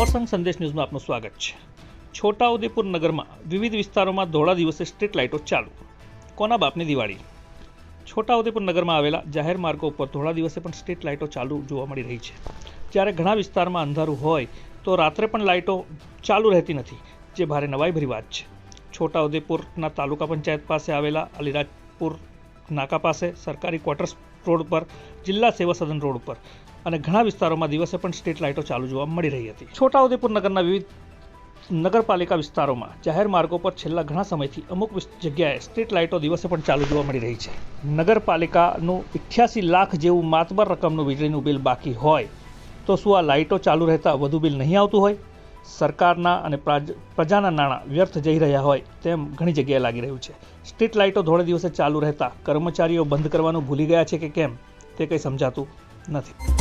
ઓરસંગ સંદેશ ન્યૂઝમાં આપનું સ્વાગત છે. છોટાઉદેપુર નગરમાં વિવિધ વિસ્તારોમાં ધોળા દિવસે સ્ટ્રીટ લાઇટો ચાલુ. કોના બાપની દિવાળી? છોટાઉદેપુર નગરમાં આવેલા જાહેર માર્ગો ઉપર ધોળા દિવસે પણ સ્ટ્રીટ લાઇટો ચાલુ જોવા મળી રહી છે. જ્યારે ઘણા વિસ્તારમાં અંધારું હોય, તો રાત્રે પણ લાઇટો ચાલુ રહેતી નથી, જે ભારે નવાઈભરી વાત છે. છોટાઉદેપુરના તાલુકા પંચાયત પાસે આવેલા અલીરાજપુર નાકા પાસે સરકારી ક્વાર્ટર્સ રોડ પર, જિલ્લા સેવા સદન રોડ ઉપર અને ઘણા વિસ્તારોમાં દિવસે પણ સ્ટ્રીટ લાઇટો ચાલુ જોવા મળી રહી હતી. છોટાઉદેપુર નગરના વિવિધ નગરપાલિકા વિસ્તારોમાં જાહેર માર્ગો પર છેલ્લા ઘણા સમયથી અમુક જગ્યાએ સ્ટ્રીટ લાઇટો દિવસે પણ ચાલુ જોવા મળી રહી છે. નગરપાલિકાનું ઇઠ્યાસી લાખ જેવું માતબર રકમનું વીજળીનું બિલ બાકી હોય તો શું આ લાઇટો ચાલુ રહેતા વધુ બિલ નહીં આવતું હોય? સરકારના અને પ્રાજ- પ્રજાના નાણાં વ્યર્થ જઈ રહ્યા હોય તેમ ઘણી જગ્યાએ લાગી રહ્યું છે. સ્ટ્રીટ લાઇટો ધોળે દિવસે ચાલુ રહેતા કર્મચારીઓ બંધ કરવાનું ભૂલી ગયા છે કે કેમ? તે કંઈ સમજાતું નથી.